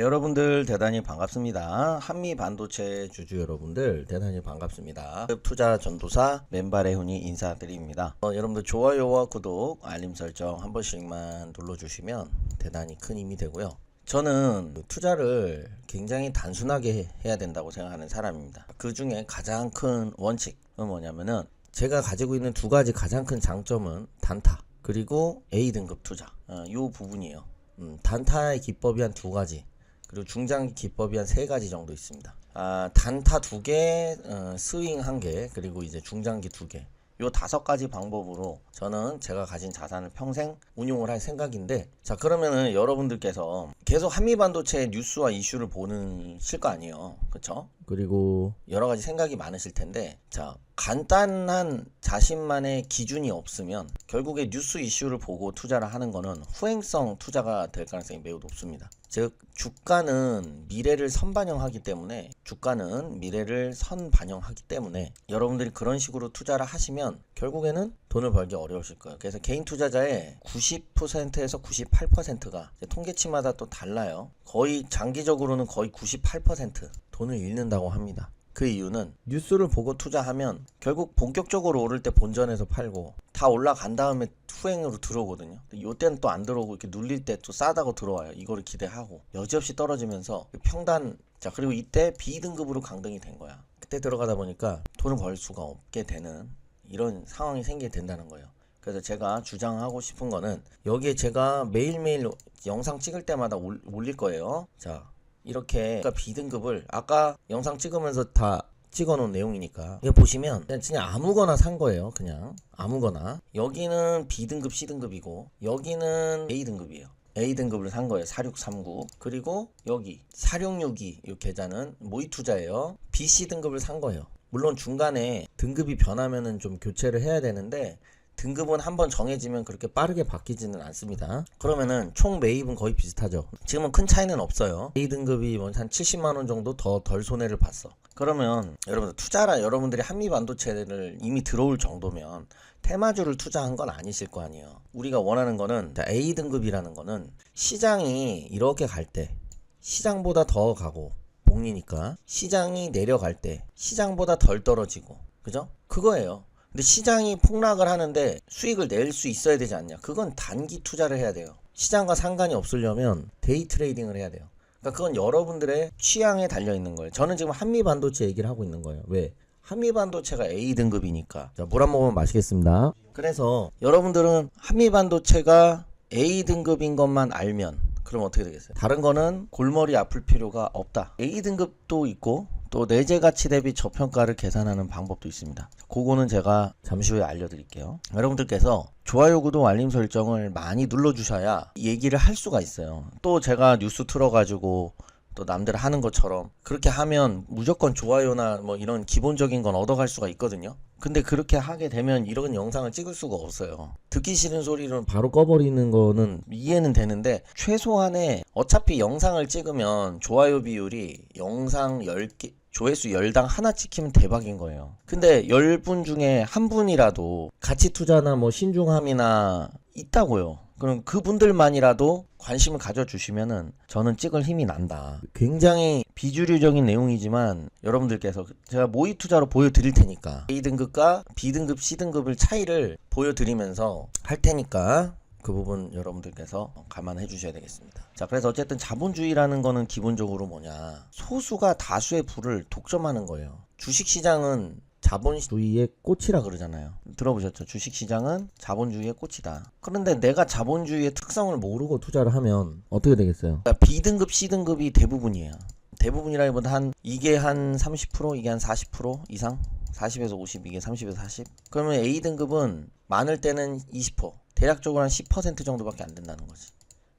여러분들 대단히 반갑습니다. 한미 반도체 주주 여러분들 대단히 반갑습니다. 투자 전도사 맨발의 훈이 인사드립니다. 어, 여러분들 좋아요와 구독, 알림 설정 한 번씩만 눌러주시면 대단히 큰 힘이 되고요. 저는 투자를 굉장히 단순하게 해야 된다고 생각하는 사람입니다. 그 중에 가장 큰 원칙은 뭐냐면은 제가 가지고 있는 두 가지 가장 큰 장점은 단타 그리고 A 등급 투자 어, 이 부분이에요. 음, 단타의 기법이 한 두 가지 그리고 중장기 기법이 한 세 가지 정도 있습니다. 아, 단타 두 개, 어, 스윙 한 개, 그리고 이제 중장기 두 개. 요 다섯 가지 방법으로 저는 제가 가진 자산을 평생 운용을 할 생각인데 자 그러면은 여러분들께서 계속 한미반도체 뉴스와 이슈를 보는 실 거 아니에요 그쵸 그리고 여러 가지 생각이 많으실 텐데 자 간단한 자신만의 기준이 없으면 결국에 뉴스 이슈를 보고 투자를 하는 거는 후행성 투자가 될 가능성이 매우 높습니다 즉 주가는 미래를 선반영하기 때문에 주가는 미래를 선반영하기 때문에 여러분들이 그런 식으로 투자를 하시면 결국에는 돈을 벌기 어려우실 거예요. 그래서 개인 투자자의 90%에서 98%가 통계치마다 또 달라요. 거의 장기적으로는 거의 98% 돈을 잃는다고 합니다. 그 이유는 뉴스를 보고 투자하면 결국 본격적으로 오를 때 본전에서 팔고 다 올라간 다음에 후행으로 들어오거든요. 요때는 또 안 들어오고 이렇게 눌릴 때 또 싸다고 들어와요. 이거를 기대하고 여지없이 떨어지면서 그 평단 자 그리고 이때 B등급으로 강등이 된 거야. 그때 들어가다 보니까 돈을 벌 수가 없게 되는 이런 상황이 생기게 된다는 거예요. 그래서 제가 주장하고 싶은 거는 여기에 제가 매일매일 영상 찍을 때마다 올, 올릴 거예요. 자 이렇게 그러니까 B등급을 아까 영상 찍으면서 다 찍어놓은 내용이니까 이거 보시면 그냥 진짜 아무거나 산 거예요 그냥. 아무거나. 여기는 B등급 C등급이고 여기는 A등급이에요. A등급을 산 거예요 4639 그리고 여기 4662 이 계좌는 모의 투자예요. BC등급을 산 거예요. 물론 중간에 등급이 변하면은 좀 교체를 해야 되는데 등급은 한번 정해지면 그렇게 빠르게 바뀌지는 않습니다. 그러면은 총 매입은 거의 비슷하죠. 지금은 큰 차이는 없어요. A 등급이 뭐한 70만 원 정도 더 덜 손해를 봤어. 그러면 여러분들 투자라 여러분들이 한미 반도체를 이미 들어올 정도면 테마주를 투자한 건 아니실 거 아니에요. 우리가 원하는 거는 A 등급이라는 거는 시장이 이렇게 갈 때 시장보다 더 가고 복리니까 시장이 내려갈 때 시장보다 덜 떨어지고 그죠? 그거예요. 근데 시장이 폭락을 하는데 수익을 낼 수 있어야 되지 않냐? 그건 단기 투자를 해야 돼요. 시장과 상관이 없으려면 데이 트레이딩을 해야 돼요. 그러니까 그건 여러분들의 취향에 달려 있는 거예요. 저는 지금 한미 반도체 얘기를 하고 있는 거예요. 왜? 한미 반도체가 A 등급이니까. 자, 물 한 모금 마시겠습니다. 그래서 여러분들은 한미 반도체가 A 등급인 것만 알면 그럼 어떻게 되겠어요? 다른 거는 골머리 아플 필요가 없다. A 등급도 있고 또 내재 가치 대비 저평가를 계산하는 방법도 있습니다. 그거는 제가 잠시 후에 알려드릴게요. 여러분들께서 좋아요, 구독, 알림 설정을 많이 눌러주셔야 얘기를 할 수가 있어요. 또 제가 뉴스 틀어가지고 또 남들 하는 것처럼 그렇게 하면 무조건 좋아요나 뭐 이런 기본적인 건 얻어갈 수가 있거든요. 근데 그렇게 하게 되면 이런 영상을 찍을 수가 없어요. 듣기 싫은 소리는 바로 꺼버리는 거는 이해는 되는데 최소한의 어차피 영상을 찍으면 좋아요 비율이 영상 10개 조회수 10당 하나 찍히면 대박인 거예요. 근데 10분 중에 한 분이라도 가치 투자나 뭐 신중함이나 있다고요. 그럼 그분들만이라도 관심을 가져주시면은 저는 찍을 힘이 난다. 굉장히 비주류적인 내용이지만 여러분들께서 제가 모의 투자로 보여드릴 테니까 A 등급과 B 등급, C 등급을 차이를 보여드리면서 할 테니까 그 부분 여러분들께서 감안해 주셔야 되겠습니다. 자, 그래서 어쨌든 자본주의라는 거는 기본적으로 뭐냐. 소수가 다수의 부를 독점하는 거예요. 주식시장은 자본주의의 꽃이라 그러잖아요. 들어보셨죠? 주식시장은 자본주의의 꽃이다. 그런데 내가 자본주의의 특성을 모르고 투자를 하면 어떻게 되겠어요? 그러니까 B등급, C등급이 대부분이에요. 대부분이라기보다 한 이게 한 30% 이게 한 40% 이상 40에서 50 이게 30에서 40 그러면 A 등급은 많을 때는 20% 대략적으로 한 10% 정도밖에 안 된다는 거지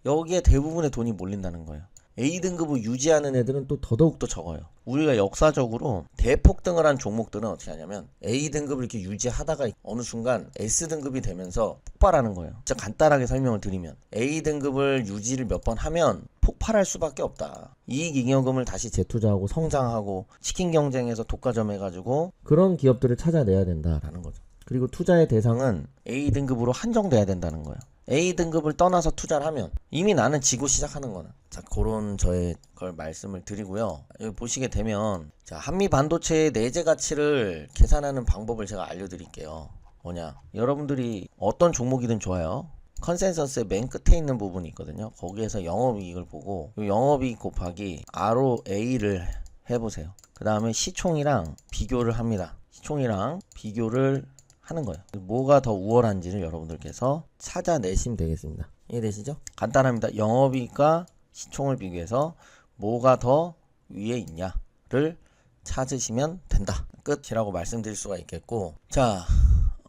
여기에 대부분의 돈이 몰린다는 거예요 A 등급을 유지하는 애들은 또 더더욱 더 적어요 우리가 역사적으로 대폭등을 한 종목들은 어떻게 하냐면 A 등급을 이렇게 유지하다가 어느 순간 S 등급이 되면서 폭발하는 거예요 진짜 간단하게 설명을 드리면 A 등급을 유지를 몇 번 하면 폭발할 수밖에 없다. 이익 잉여금을 다시 재투자하고 성장하고 치킨 경쟁에서 독과점 해가지고 그런 기업들을 찾아내야 된다라는 거죠. 그리고 투자의 대상은 A 등급으로 한정돼야 된다는 거예요. A 등급을 떠나서 투자를 하면 이미 나는 지고 시작하는 거는. 자 그런 저의 걸 말씀을 드리고요. 여기 보시게 되면 자 한미 반도체의 내재 가치를 계산하는 방법을 제가 알려드릴게요. 뭐냐? 여러분들이 어떤 종목이든 좋아요. 컨센서스의 맨 끝에 있는 부분이 있거든요. 거기에서 영업이익을 보고 이 영업이익 곱하기 ROA를 해보세요. 그 다음에 시총이랑 비교를 합니다. 시총이랑 비교를 하는 거예요. 뭐가 더 우월한지를 여러분들께서 찾아내시면 되겠습니다. 이해되시죠? 간단합니다. 영업이익과 시총을 비교해서 뭐가 더 위에 있냐를 찾으시면 된다. 끝이라고 말씀드릴 수가 있겠고, 자,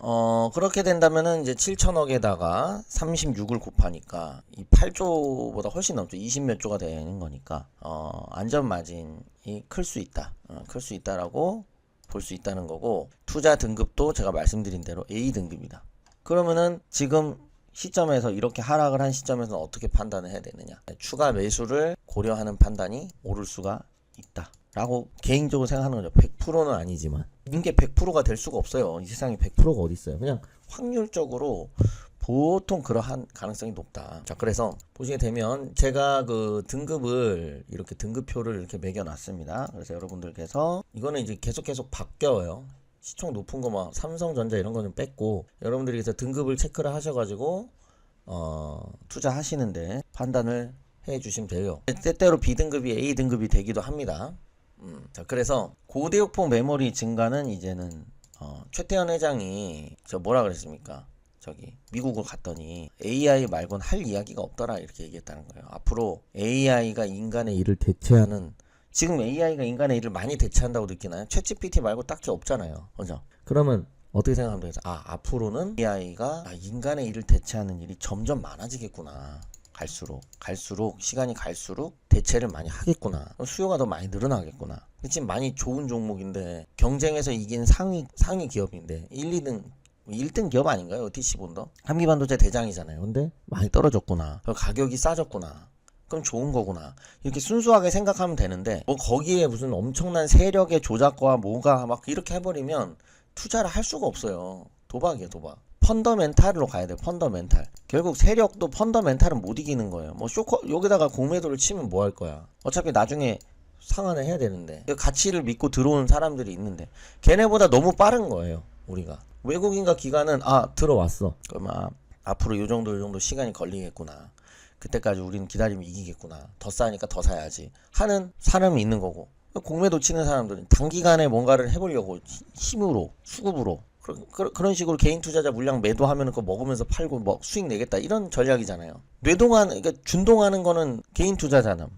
어, 그렇게 된다면은 이제 7천억에다가 36을 곱하니까 이 8조보다 훨씬 넘죠. 20몇 조가 되는 거니까, 어, 안전 마진이 클 수 있다. 어, 클 수 있다라고 볼 수 있다는 거고 투자 등급도 제가 말씀드린 대로 A 등급이다. 그러면은 지금 시점에서 이렇게 하락을 한 시점에서 어떻게 판단을 해야 되느냐? 추가 매수를 고려하는 판단이 옳을 수가 있다. 라고 개인적으로 생각하는 거죠. 100%는 아니지만 이게 100%가 될 수가 없어요. 이 세상에 100%가 어디 있어요? 그냥 확률적으로 보통 그러한 가능성이 높다. 자, 그래서 보시게 되면 제가 그 등급을 이렇게 등급표를 이렇게 매겨 놨습니다. 그래서 여러분들께서 이거는 이제 계속 계속 바뀌어요. 시총 높은 거 막 삼성전자 이런 거좀 뺐고 여러분들이 그래서 등급을 체크를 하셔가지고 어 투자하시는데 판단을 해 주시면 돼요. 때때로 B 등급이 A 등급이 되기도 합니다. 음, 자 그래서 고대역폭 메모리 증가는 이제는 어, 최태원 회장이 저 뭐라 그랬습니까? 저기 미국을 갔더니 AI 말곤 할 이야기가 없더라 이렇게 얘기했다는 거예요. 앞으로 AI가 인간의 일을 대체하는 지금 AI가 인간의 일을 많이 대체한다고 느끼나요? 챗GPT 말고 딱히 없잖아요. 그죠? 그러면 어떻게 생각하면 되겠어? 아, 앞으로는 AI가 인간의 일을 대체하는 일이 점점 많아지겠구나. 갈수록 갈수록 시간이 갈수록 대체를 많이 하겠구나. 수요가 더 많이 늘어나겠구나. 지금 많이 좋은 종목인데 경쟁에서 이긴 상위 상위 기업인데 1, 2등 1등 기업 아닌가요? OTC 본더? 한미반도체 대장이잖아요. 근데 많이 떨어졌구나. 가격이 싸졌구나. 그럼 좋은 거구나. 이렇게 순수하게 생각하면 되는데 뭐 거기에 무슨 엄청난 세력의 조작과 뭐가 막 이렇게 해버리면 투자를 할 수가 없어요. 도박이에요, 도박. 펀더멘탈로 가야 돼. 펀더멘탈. 결국 세력도 펀더멘탈은 못 이기는 거예요. 뭐 쇼커 여기다가 공매도를 치면 뭐 할 거야. 어차피 나중에 상환을 해야 되는데 그 가치를 믿고 들어오는 사람들이 있는데 걔네보다 너무 빠른 거예요. 우리가 외국인과 기관은 아 들어왔어. 그럼 아, 앞으로 요 정도 요 정도 시간이 걸리겠구나. 그때까지 우리는 기다리면 이기겠구나. 더 싸니까 더 사야지. 하는 사람이 있는 거고. 공매도 치는 사람들은 단기간에 뭔가를 해보려고 히- 힘으로 수급으로 그런, 그런 식으로 개인 투자자 물량 매도하면 그거 먹으면서 팔고 뭐 수익 내겠다 이런 전략이잖아요. 뇌동하는 그러니까 준동하는 거는 개인 투자자는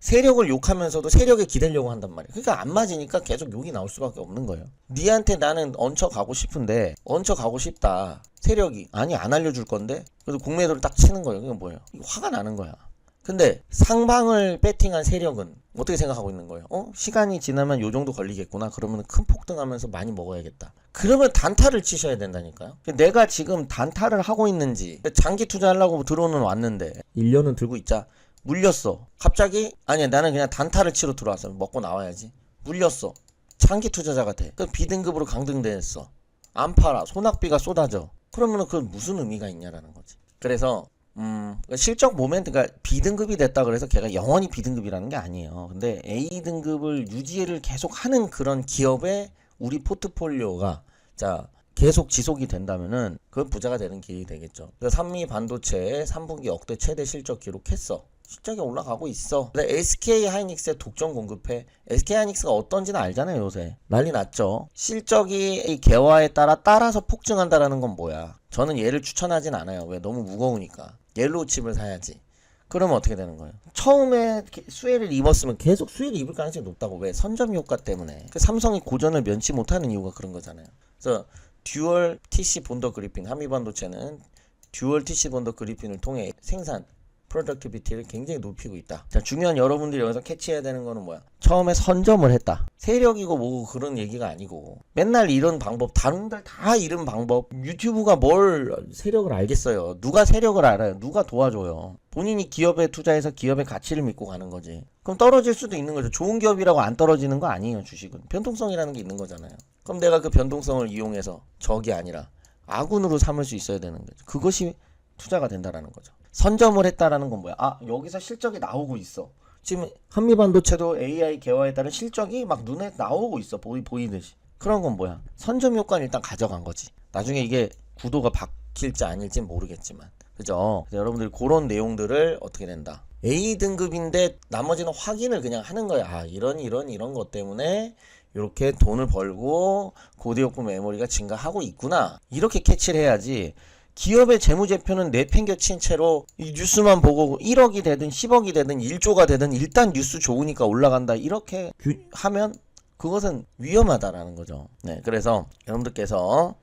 세력을 욕하면서도 세력에 기대려고 한단 말이에요. 그러니까 안 맞으니까 계속 욕이 나올 수밖에 없는 거예요. 니한테 나는 얹혀 가고 싶은데 얹혀 가고 싶다. 세력이 아니 안 알려줄 건데 그래서 공매도를 딱 치는 거예요. 그게 뭐예요? 화가 나는 거야. 근데 상방을 배팅한 세력은 어떻게 생각하고 있는 거예요? 어? 시간이 지나면 요 정도 걸리겠구나. 그러면 큰 폭등하면서 많이 먹어야겠다. 그러면 단타를 치셔야 된다니까요. 내가 지금 단타를 하고 있는지 장기 투자하려고 들어오는 왔는데 1년은 들고 있자. 물렸어. 갑자기 아니야 나는 그냥 단타를 치러 들어왔어. 먹고 나와야지. 물렸어. 장기 투자자 같아. 그 B등급으로 강등됐어. 안 팔아. 소낙비가 쏟아져. 그러면은 그건 무슨 의미가 있냐라는 거지. 그래서 음, 실적 모멘트, 그러니까 B등급이 됐다 그래서 걔가 영원히 B등급이라는 게 아니에요. 근데 A등급을 유지를 계속 하는 그런 기업의 우리 포트폴리오가, 자, 계속 지속이 된다면은, 그건 부자가 되는 길이 되겠죠. 그래서 산미 반도체 3분기 역대 최대 실적 기록했어. 실적이 올라가고 있어. 근데 SK 하이닉스에 독점 공급해. SK 하이닉스가 어떤지는 알잖아요, 요새. 난리 났죠. 실적이 이 개화에 따라 따라서 폭증한다라는 건 뭐야? 저는 얘를 추천하진 않아요. 왜? 너무 무거우니까. 옐로우 칩을 사야지. 그러면 어떻게 되는 거예요? 처음에 게- 수혜를 입었으면 계속 수혜를 입을 가능성이 높다고. 왜? 선점 효과 때문에. 그 삼성이 고전을 면치 못하는 이유가 그런 거잖아요. 그래서 듀얼 TC 본더 그리핀, 한미반도체는 듀얼 TC 본더 그리핀을 통해 생산, 프로덕티비티를 굉장히 높이고 있다. 자, 중요한 여러분들이 여기서 캐치해야 되는 거는 뭐야? 처음에 선점을 했다. 세력이고 뭐고 그런 얘기가 아니고 맨날 이런 방법, 다른 분들 다 이런 방법. 유튜브가 뭘 세력을 알겠어요. 누가 세력을 알아요? 누가 도와줘요? 본인이 기업에 투자해서 기업의 가치를 믿고 가는 거지. 그럼 떨어질 수도 있는 거죠. 좋은 기업이라고 안 떨어지는 거 아니에요, 주식은. 변동성이라는 게 있는 거잖아요. 그럼 내가 그 변동성을 이용해서 적이 아니라 아군으로 삼을 수 있어야 되는 거죠. 그것이 투자가 된다라는 거죠. 선점을 했다라는 건 뭐야? 아 여기서 실적이 나오고 있어. 지금 한미 반도체도 AI 개화에 따른 실적이 막 눈에 나오고 있어 보이 보이듯이. 그런 건 뭐야? 선점 효과는 일단 가져간 거지. 나중에 이게 구도가 바뀔지 아닐지 모르겠지만, 그죠? 그래서 여러분들이 그런 내용들을 어떻게 된다? A 등급인데 나머지는 확인을 그냥 하는 거야. 아 이런 이런 이런 것 때문에 이렇게 돈을 벌고 고대역부 메모리가 증가하고 있구나. 이렇게 캐치를 해야지. 기업의 재무제표는 내팽겨친 채로 이 뉴스만 보고 1억이 되든 10억이 되든 1조가 되든 일단 뉴스 좋으니까 올라간다. 이렇게 규- 하면 그것은 위험하다라는 거죠. 네, 그래서 여러분들께서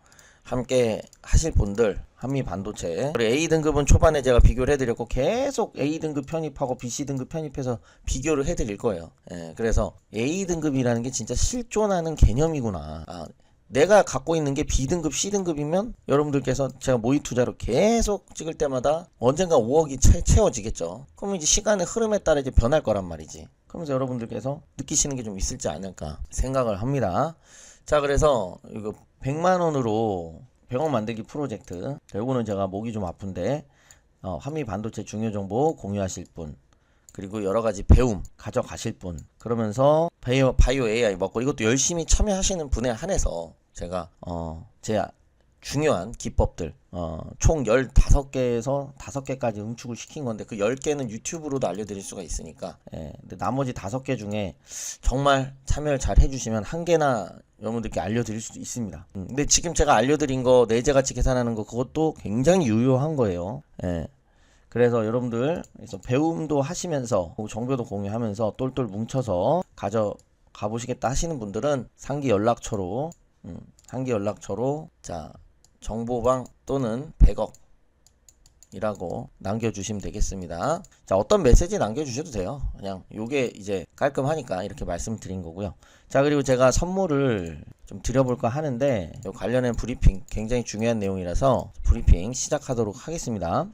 함께 하실 분들 한미 반도체 우리 A 등급은 초반에 제가 비교를 해드렸고 계속 A 등급 편입하고 BC 등급 편입해서 비교를 해드릴 거예요. 예, 그래서 A 등급이라는 게 진짜 실존하는 개념이구나. 아, 내가 갖고 있는 게 B 등급, C 등급이면 여러분들께서 제가 모의 투자로 계속 찍을 때마다 언젠가 5억이 채, 채워지겠죠. 그러면 이제 시간의 흐름에 따라 이제 변할 거란 말이지. 그러면서 여러분들께서 느끼시는 게 좀 있을지 않을까 생각을 합니다. 자, 그래서 이거 100만 원으로 100억 만들기 프로젝트. 요거는 제가 목이 좀 아픈데 어, 한미 반도체 중요 정보 공유하실 분. 그리고 여러 가지 배움 가져가실 분 그러면서 바이오, 바이오 AI 먹고 이것도 열심히 참여하시는 분에 한해서 제가 어, 제 중요한 기법들 어, 총 15개에서 5개까지 응축을 시킨 건데 그 10개는 유튜브로도 알려드릴 수가 있으니까. 예, 근데 나머지 5개 중에 정말 참여를 잘 해주시면 한 개나 여러분들께 알려드릴 수도 있습니다. 음, 근데 지금 제가 알려드린 거 내재가치 계산하는 거 그것도 굉장히 유효한 거예요. 예. 그래서 여러분들 배움도 하시면서 정보도 공유하면서 똘똘 뭉쳐서 가져 가보시겠다 하시는 분들은 상기 연락처로 음, 상기 연락처로 자 정보방 또는 100억 이라고 남겨주시면 되겠습니다. 자, 어떤 메시지 남겨주셔도 돼요. 그냥 요게 이제 깔끔하니까 이렇게 말씀드린 거고요. 자, 그리고 제가 선물을 좀 드려볼까 하는데 요 관련된 브리핑 굉장히 중요한 내용이라서 브리핑 시작하도록 하겠습니다.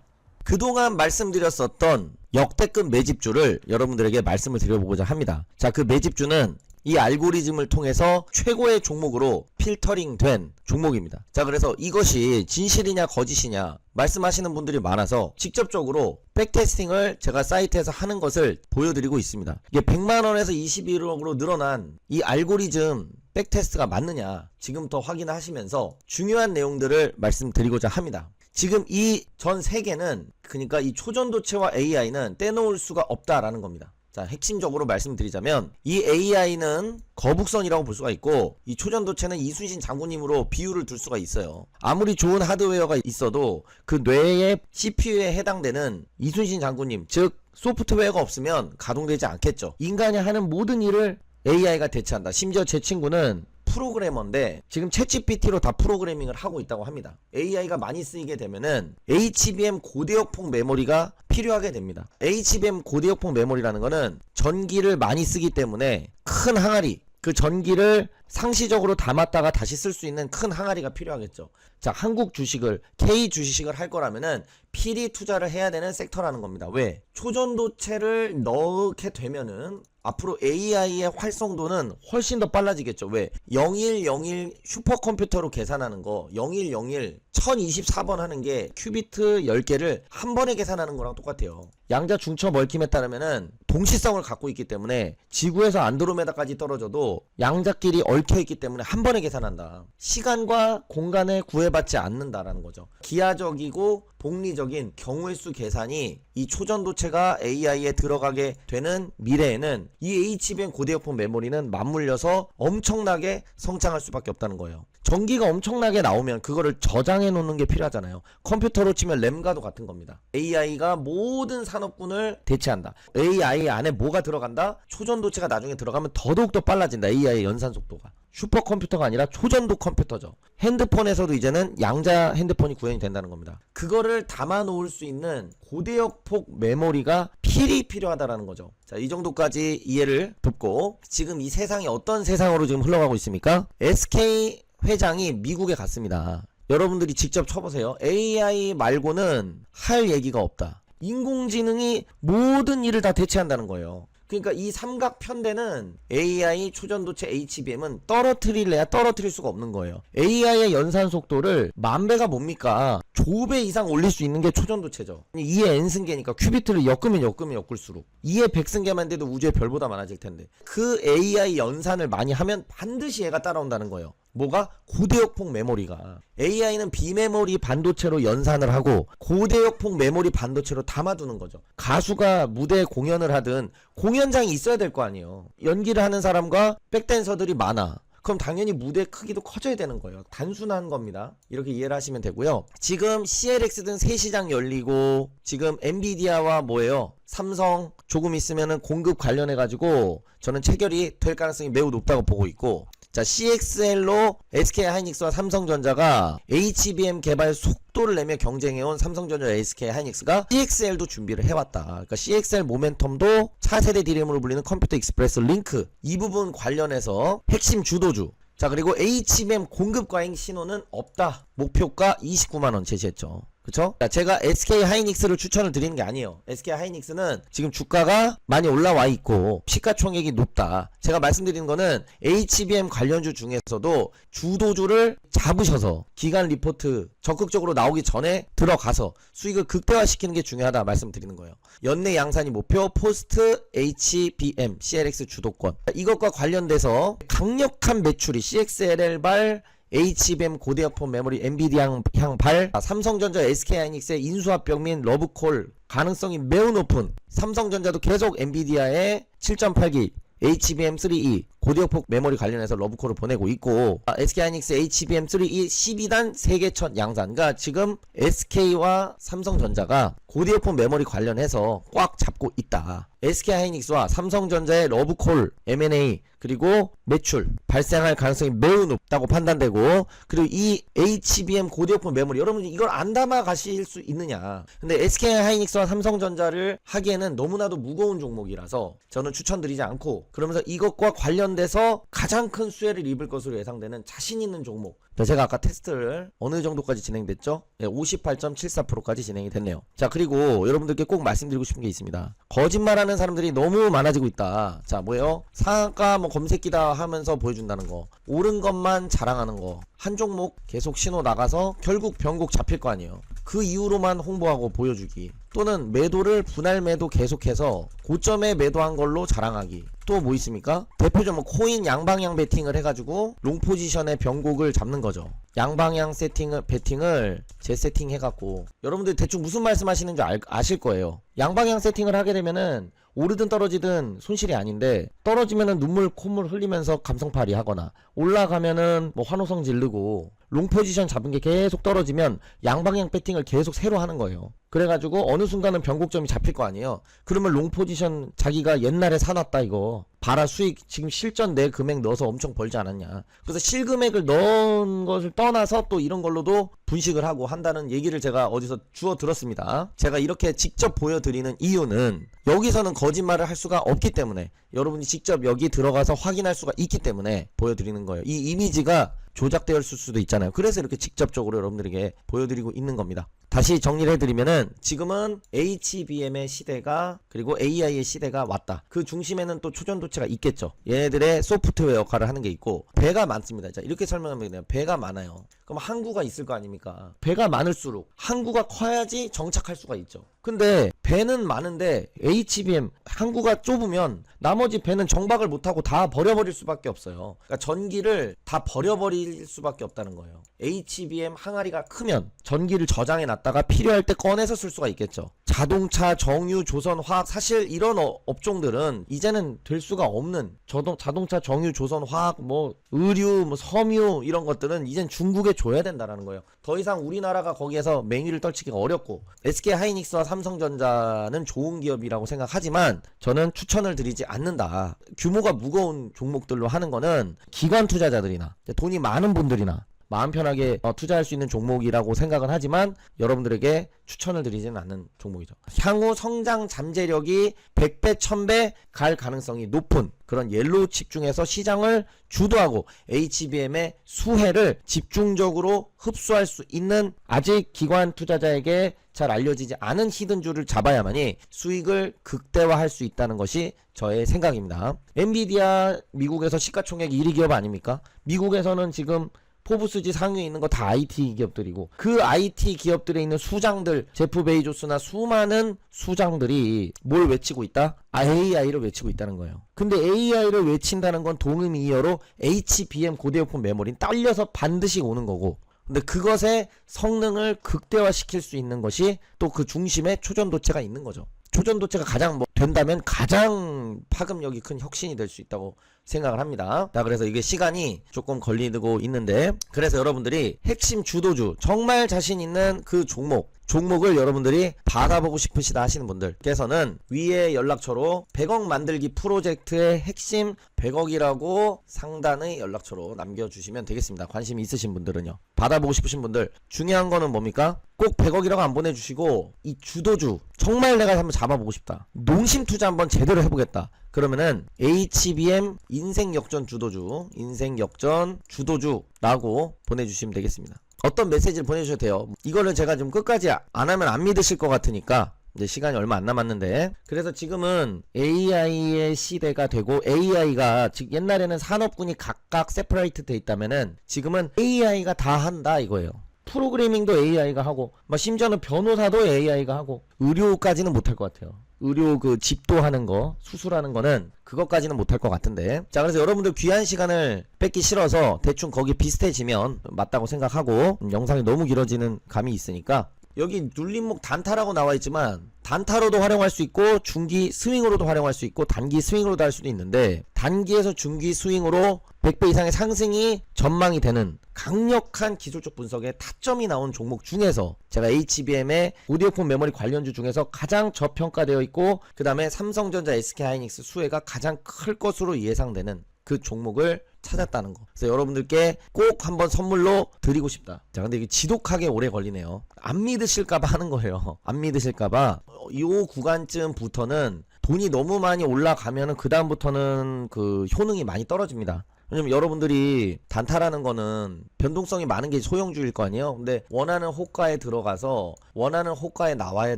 그동안 말씀드렸었던 역대급 매집주를 여러분들에게 말씀을 드려보고자 합니다. 자, 그 매집주는 이 알고리즘을 통해서 최고의 종목으로 필터링 된 종목입니다. 자, 그래서 이것이 진실이냐 거짓이냐 말씀하시는 분들이 많아서 직접적으로 백테스팅을 제가 사이트에서 하는 것을 보여드리고 있습니다. 이게 100만원에서 21억으로 늘어난 이 알고리즘 백테스트가 맞느냐 지금부터 확인하시면서 중요한 내용들을 말씀드리고자 합니다. 지금 이 전 세계는 그러니까 이 초전도체와 AI는 떼놓을 수가 없다라는 겁니다. 자, 핵심적으로 말씀드리자면 이 AI는 거북선이라고 볼 수가 있고 이 초전도체는 이순신 장군님으로 비유를 둘 수가 있어요. 아무리 좋은 하드웨어가 있어도 그 뇌의 CPU에 해당되는 이순신 장군님, 즉 소프트웨어가 없으면 가동되지 않겠죠. 인간이 하는 모든 일을 AI가 대체한다. 심지어 제 친구는 프로그래머인데 지금 챗GPT로 다 프로그래밍을 하고 있다고 합니다. AI가 많이 쓰이게 되면은 HBM 고대역폭 메모리가 필요하게 됩니다. HBM 고대역폭 메모리라는 거는 전기를 많이 쓰기 때문에 큰 항아리 그 전기를 상시적으로 담았다가 다시 쓸 수 있는 큰 항아리가 필요하겠죠. 자, 한국 주식을 K 주식을 할 거라면은 필히 투자를 해야 되는 섹터라는 겁니다. 왜? 초전도체를 넣게 되면은 앞으로 AI의 활성도는 훨씬 더 빨라지겠죠. 왜? 0101 슈퍼컴퓨터로 계산하는 거 0101 1024번 하는 게 큐비트 10개를 한 번에 계산하는 거랑 똑같아요. 양자 중처 멀킴에 따르면은 동시성을 갖고 있기 때문에 지구에서 안드로메다까지 떨어져도 양자끼리 얽혀 있기 때문에 한 번에 계산한다. 시간과 공간에 구애받지 않는다라는 거죠. 기하적이고 복리적인 경우의 수 계산이 이 초전도체가 AI에 들어가게 되는 미래에는 이 HBM 고대역폭 메모리는 맞물려서 엄청나게 성장할 수밖에 없다는 거예요. 전기가 엄청나게 나오면 그거를 저장해 놓는 게 필요하잖아요. 컴퓨터로 치면 램과도 같은 겁니다. AI가 모든 산업군을 대체한다. AI 안에 뭐가 들어간다? 초전도체가 나중에 들어가면 더더욱 더 빨라진다. AI의 연산 속도가. 슈퍼컴퓨터가 아니라 초전도 컴퓨터죠. 핸드폰에서도 이제는 양자 핸드폰이 구현이 된다는 겁니다. 그거를 담아 놓을 수 있는 고대역폭 메모리가 필히 필요하다라는 거죠. 자, 이 정도까지 이해를 돕고 지금 이 세상이 어떤 세상으로 지금 흘러가고 있습니까? SK 회장이 미국에 갔습니다. 여러분들이 직접 쳐보세요. AI 말고는 할 얘기가 없다. 인공지능이 모든 일을 다 대체한다는 거예요. 그러니까 이 삼각 편대는 AI 초전도체 HBM은 떨어뜨릴래야 떨어뜨릴 수가 없는 거예요. AI의 연산 속도를 만 배가 뭡니까? 조배 이상 올릴 수 있는 게 초전도체죠. 2의 n승계니까 큐비트를 엮으면 엮으면 엮을수록 2의 100승계만 돼도 우주의 별보다 많아질 텐데 그 AI 연산을 많이 하면 반드시 얘가 따라온다는 거예요. 뭐가 고대역폭 메모리가 AI는 비메모리 반도체로 연산을 하고 고대역폭 메모리 반도체로 담아두는 거죠. 가수가 무대 공연을 하든 공연장이 있어야 될 거 아니에요. 연기를 하는 사람과 백댄서들이 많아. 그럼 당연히 무대 크기도 커져야 되는 거예요. 단순한 겁니다. 이렇게 이해를 하시면 되고요. 지금 CLX 등 새 시장 열리고 지금 엔비디아와 뭐예요? 삼성 조금 있으면은 공급 관련해 가지고 저는 체결이 될 가능성이 매우 높다고 보고 있고 자, CXL로 SK 하이닉스와 삼성전자가 HBM 개발 속도를 내며 경쟁해온 삼성전자 SK 하이닉스가 CXL도 준비를 해왔다. 그러니까 CXL 모멘텀도 차세대 디램으로 불리는 컴퓨터 익스프레스 링크 이 부분 관련해서 핵심 주도주. 자, 그리고 HBM 공급 과잉 신호는 없다. 목표가 29만원 제시했죠. 그쵸? 자, 제가 SK 하이닉스를 추천을 드리는 게 아니에요. SK 하이닉스는 지금 주가가 많이 올라와 있고 시가총액이 높다. 제가 말씀드리는 거는 HBM 관련주 중에서도 주도주를 잡으셔서 기간 리포트 적극적으로 나오기 전에 들어가서 수익을 극대화시키는 게 중요하다 말씀드리는 거예요. 연내 양산이 목표 포스트 HBM CLX 주도권. 이것과 관련돼서 강력한 매출이 CXLL 발 HBM 고대역폭 메모리 엔비디아 향 발 삼성전자 SK하이닉스의 인수합병 및 러브콜 가능성이 매우 높은 삼성전자도 계속 엔비디아의 7.8기 HBM3E 고대역폭 메모리 관련해서 러브콜을 보내고 있고 아, SK하이닉스 HBM3E 12단 세계 첫 양산 그러니까 지금 SK와 삼성전자가 고대역폭 메모리 관련해서 꽉 잡고 있다. SK하이닉스와 삼성전자의 러브콜 M&A 그리고 매출 발생할 가능성이 매우 높다고 판단되고 그리고 이 HBM 고대역폭 메모리 여러분 이걸 안 담아 가실 수 있느냐. 근데 SK하이닉스와 삼성전자를 하기에는 너무나도 무거운 종목이라서 저는 추천드리지 않고 그러면서 이것과 관련돼서 가장 큰 수혜를 입을 것으로 예상되는 자신 있는 종목 네, 제가 아까 테스트를 어느 정도까지 진행됐죠? 네, 58.74%까지 진행이 됐네요. 자, 그리고 여러분들께 꼭 말씀드리고 싶은 게 있습니다. 거짓말하는 사람들이 너무 많아지고 있다. 자, 뭐예요? 상한가 뭐 검색기다 하면서 보여준다는 거. 옳은 것만 자랑하는 거. 한 종목 계속 신호 나가서 결국 변곡 잡힐 거 아니에요. 그 이후로만 홍보하고 보여주기. 또는 매도를 분할 매도 계속해서 고점에 매도한 걸로 자랑하기. 또 뭐 있습니까? 대표적으로 뭐 코인 양방향 베팅을 해가지고 롱 포지션의 변곡을 잡는 거죠. 양방향 세팅을 베팅을 재세팅 해갖고 여러분들 대충 무슨 말씀하시는 줄 알, 아실 거예요. 양방향 세팅을 하게 되면은 오르든 떨어지든 손실이 아닌데 떨어지면은 눈물 콧물 흘리면서 감성팔이 하거나 올라가면은 뭐 환호성 지르고 롱 포지션 잡은 게 계속 떨어지면 양방향 배팅을 계속 새로 하는 거예요. 그래가지고 어느 순간은 변곡점이 잡힐 거 아니에요. 그러면 롱 포지션 자기가 옛날에 사놨다 이거 봐라 수익 지금 실전 내 금액 넣어서 엄청 벌지 않았냐. 그래서 실금액을 넣은 것을 떠나서 또 이런 걸로도 분식을 하고 한다는 얘기를 제가 어디서 주워 들었습니다. 제가 이렇게 직접 보여드리는 이유는 여기서는 거짓말을 할 수가 없기 때문에 여러분이 직접 여기 들어가서 확인할 수가 있기 때문에 보여드리는 거예요. 이 이미지가 조작되었을 수도 있잖아요. 그래서 이렇게 직접적으로 여러분들에게 보여드리고 있는 겁니다. 다시 정리를 해드리면은 지금은 HBM의 시대가 그리고 AI의 시대가 왔다. 그 중심에는 또 초전도체가 있겠죠. 얘네들의 소프트웨어 역할을 하는 게 있고 배가 많습니다. 자 이렇게 설명하면 돼요. 배가 많아요. 그럼 항구가 있을 거 아닙니까? 배가 많을수록 항구가 커야지 정착할 수가 있죠. 근데 배는 많은데 HBM 항구가 좁으면 나머지 배는 정박을 못하고 다 버려버릴 수밖에 없어요. 그러니까 전기를 다 버려버릴 수밖에 없다는 거예요. HBM 항아리가 크면 전기를 저장해 놨다가 필요할 때 꺼내서 쓸 수가 있겠죠. 자동차, 정유, 조선, 화학 사실 이런 어- 업종들은 이제는 될 수가 없는 저동, 자동차, 정유, 조선, 화학, 뭐 의류, 뭐 섬유 이런 것들은 이젠 중국에 줘야 된다라는 거예요. 더 이상 우리나라가 거기에서 맹위를 떨치기가 어렵고 SK 하이닉스와 삼성전자는 좋은 기업이라고 생각하지만 저는 추천을 드리지 않는다. 규모가 무거운 종목들로 하는 거는 기관 투자자들이나 돈이 많은 분들이나 마음 편하게 어, 투자할 수 있는 종목이라고 생각은 하지만 여러분들에게 추천을 드리지는 않는 종목이죠. 향후 성장 잠재력이 100배, 1000배 갈 가능성이 높은 그런 옐로우 칩 중에서 시장을 주도하고 HBM의 수혜를 집중적으로 흡수할 수 있는 아직 기관 투자자에게 잘 알려지지 않은 히든줄을 잡아야만이 수익을 극대화할 수 있다는 것이 저의 생각입니다. 엔비디아 미국에서 시가총액 1위 기업 아닙니까? 미국에서는 지금 포브스지 상위에 있는 거 다 IT 기업들이고 그 IT 기업들에 있는 수장들 제프 베이조스나 수많은 수장들이 뭘 외치고 있다? 아, AI를 외치고 있다는 거예요. 근데 AI를 외친다는 건 동의미어로 HBM 고대역폭 메모리는 딸려서 반드시 오는 거고 근데 그것의 성능을 극대화시킬 수 있는 것이 또 그 중심에 초전도체가 있는 거죠. 초전도체가 가장 뭐 된다면 가장 파급력이 큰 혁신이 될 수 있다고 생각을 합니다. 자, 그래서 이게 시간이 조금 걸리고 있는데, 그래서 여러분들이 핵심 주도주, 정말 자신 있는 그 종목, 종목을 여러분들이 받아보고 싶으시다 하시는 분들께서는 위에 연락처로 100억 만들기 프로젝트의 핵심 100억이라고 상단의 연락처로 남겨주시면 되겠습니다. 관심 있으신 분들은요. 받아보고 싶으신 분들, 중요한 거는 뭡니까? 꼭 100억이라고 안 보내주시고, 이 주도주, 정말 내가 한번 잡아보고 싶다. 농심 투자 한번 제대로 해보겠다. 그러면은 HBM 인생 역전 주도주, 인생 역전 주도주라고 보내주시면 되겠습니다. 어떤 메시지를 보내주셔도 돼요. 이거를 제가 좀 끝까지 안 하면 안 믿으실 것 같으니까 이제 시간이 얼마 안 남았는데 그래서 지금은 AI의 시대가 되고 AI가 즉 옛날에는 산업군이 각각 세퍼레이트 돼 있다면은 지금은 AI가 다 한다 이거예요. 프로그래밍도 AI가 하고 막 심지어는 변호사도 AI가 하고 의료까지는 못할 것 같아요. 의료 그 집도하는 거 수술하는 거는 그것까지는 못할 것 같은데. 자 그래서 여러분들 귀한 시간을 뺏기 싫어서 대충 거기 비슷해지면 맞다고 생각하고 음, 영상이 너무 길어지는 감이 있으니까 여기 눌림목 단타라고 나와 있지만 단타로도 활용할 수 있고 중기 스윙으로도 활용할 수 있고 단기 스윙으로도 할 수도 있는데 단기에서 중기 스윙으로 100배 이상의 상승이 전망이 되는 강력한 기술적 분석에 타점이 나온 종목 중에서 제가 HBM의 오디오폰 메모리 관련주 중에서 가장 저평가되어 있고 그 다음에 삼성전자, SK하이닉스 수혜가 가장 클 것으로 예상되는 그 종목을 찾았다는 거. 그래서 여러분들께 꼭 한번 선물로 드리고 싶다. 자, 근데 이게 지독하게 오래 걸리네요. 안 믿으실까봐 하는 거예요. 안 믿으실까봐 어, 이 구간쯤부터는 돈이 너무 많이 올라가면은 그 다음부터는 그 효능이 많이 떨어집니다. 왜냐면 여러분들이 단타라는 거는 변동성이 많은 게 소형주일 거 아니에요. 근데 원하는 호가에 들어가서 원하는 호가에 나와야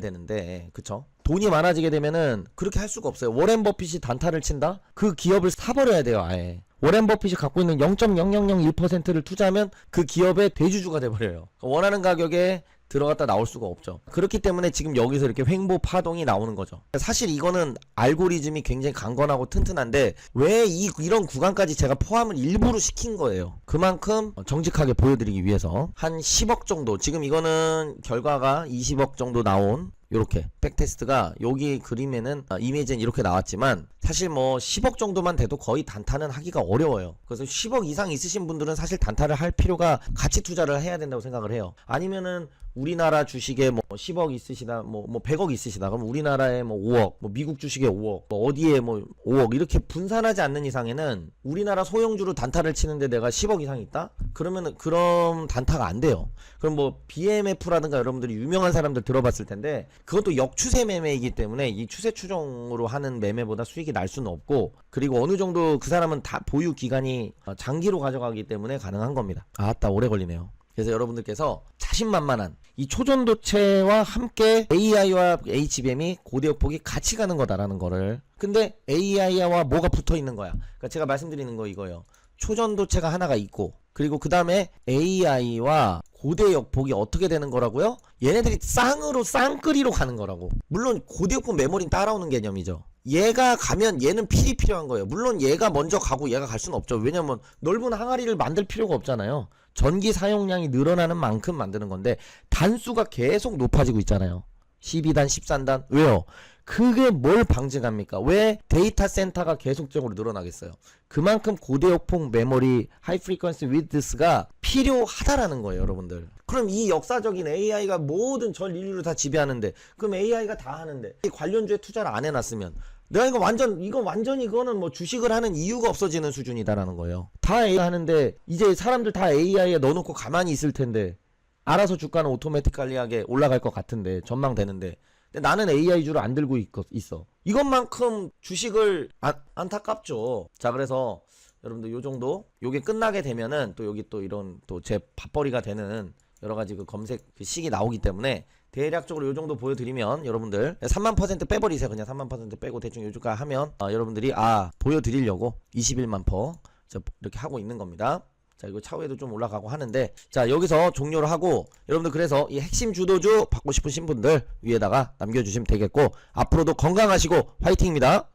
되는데, 그쵸? 돈이 많아지게 되면은 그렇게 할 수가 없어요. 워렌 버핏이 단타를 친다? 그 기업을 사버려야 돼요, 아예. 워렌 버핏이 갖고 있는 0.0001%를 투자하면 그 기업의 대주주가 돼버려요. 원하는 가격에 들어갔다 나올 수가 없죠. 그렇기 때문에 지금 여기서 이렇게 횡보 파동이 나오는 거죠. 사실 이거는 알고리즘이 굉장히 강건하고 튼튼한데 왜 이 이런 구간까지 제가 포함을 일부러 시킨 거예요. 그만큼 정직하게 보여드리기 위해서 한 10억 정도 지금 이거는 결과가 20억 정도 나온 요렇게 백테스트가 여기 그림에는 아, 이미지는 이렇게 나왔지만 사실 뭐 10억 정도만 돼도 거의 단타는 하기가 어려워요. 그래서 10억 이상 있으신 분들은 사실 단타를 할 필요가 가치 투자를 해야 된다고 생각을 해요. 아니면은 우리나라 주식에 뭐 10억 있으시다, 뭐, 뭐 100억 있으시다. 그럼 우리나라에 뭐 5억, 뭐 미국 주식에 5억, 뭐 어디에 뭐 5억 이렇게 분산하지 않는 이상에는 우리나라 소형주로 단타를 치는데 내가 10억 이상 있다? 그러면은 그럼 단타가 안 돼요. 그럼 뭐 BMF라든가 여러분들이 유명한 사람들 들어봤을 텐데 그것도 역추세 매매이기 때문에 이 추세 추종으로 하는 매매보다 수익이 날 수는 없고 그리고 어느 정도 그 사람은 다 보유 기간이 어, 장기로 가져가기 때문에 가능한 겁니다. 아따 오래 걸리네요. 그래서 여러분들께서 자신만만한 이 초전도체와 함께 AI와 HBM이 고대역폭이 같이 가는 거다라는 거를 근데 AI와 뭐가 붙어 있는 거야 그러니까 제가 말씀드리는 거 이거예요 초전도체가 하나가 있고 그리고 그 다음에 AI와 고대역폭이 어떻게 되는 거라고요? 얘네들이 쌍으로 쌍끌이로 가는 거라고 물론 고대역폭 메모리는 따라오는 개념이죠 얘가 가면 얘는 필이 필요한 거예요. 물론 얘가 먼저 가고 얘가 갈 수는 없죠. 왜냐면 넓은 항아리를 만들 필요가 없잖아요. 전기 사용량이 늘어나는 만큼 만드는 건데 단수가 계속 높아지고 있잖아요. 12단, 13단. 왜요? 그게 뭘 방증합니까? 왜 데이터 센터가 계속적으로 늘어나겠어요? 그만큼 고대역폭 메모리 하이 프리퀀시 위드스가 필요하다라는 거예요, 여러분들. 그럼 이 역사적인 AI가 모든 전 인류를 다 지배하는데 그럼 AI가 다 하는데 이 관련주에 투자를 안 해놨으면 내가 이거 완전 이거 완전히 이거는 뭐 주식을 하는 이유가 없어지는 수준이다라는 거예요. 다 AI 하는데 이제 사람들 다 AI에 넣어놓고 가만히 있을 텐데 알아서 주가는 오토매틱 관리하게 올라갈 것 같은데 전망되는데 나는 AI 주를 안 들고 있, 있어. 이것만큼 주식을 안, 안타깝죠. 자 그래서 여러분들 요 정도 요게 끝나게 되면은 또 여기 또 이런 또 제 밥벌이가 되는 여러 가지 그 검색 그 식이 나오기 때문에 대략적으로 요 정도 보여드리면 여러분들 3만 퍼센트 빼버리세요. 그냥 3만 퍼센트 빼고 대충 요 주가 하면 어, 여러분들이 아 보여드리려고 21만 퍼저 이렇게 하고 있는 겁니다. 자 이거 차후에도 좀 올라가고 하는데 자 여기서 종료를 하고 여러분들 그래서 이 핵심 주도주 받고 싶으신 분들 위에다가 남겨주시면 되겠고 앞으로도 건강하시고 화이팅입니다